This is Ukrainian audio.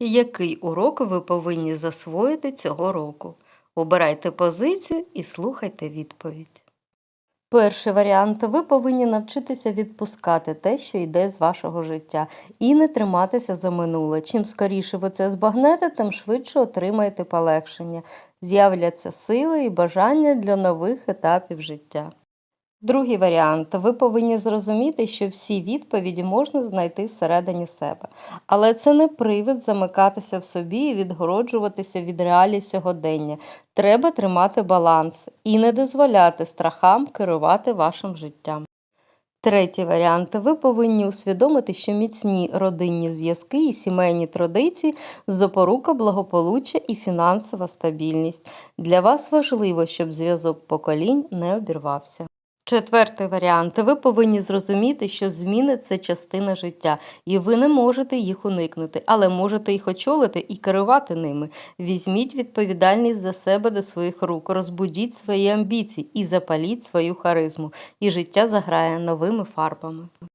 Який урок ви повинні засвоїти цього року? Обирайте позицію і слухайте відповідь. Перший варіант ви повинні навчитися відпускати те, що йде з вашого життя, і не триматися за минуле. Чим скоріше ви це збагнете, тим швидше отримаєте полегшення, з'являться сили і бажання для нових етапів життя. Другий варіант ви повинні зрозуміти, що всі відповіді можна знайти всередині себе, але це не привід замикатися в собі і відгороджуватися від реалій сьогодення. Треба тримати баланс і не дозволяти страхам керувати вашим життям. Третій варіант. Ви повинні усвідомити, що міцні родинні зв'язки і сімейні традиції запорука благополуччя і фінансова стабільність. Для вас важливо, щоб зв'язок поколінь не обірвався. Четвертий варіант. Ви повинні зрозуміти, що зміни це частина життя, і ви не можете їх уникнути, але можете їх очолити і керувати ними. Візьміть відповідальність за себе до своїх рук, розбудіть свої амбіції і запаліть свою харизму, і життя заграє новими фарбами.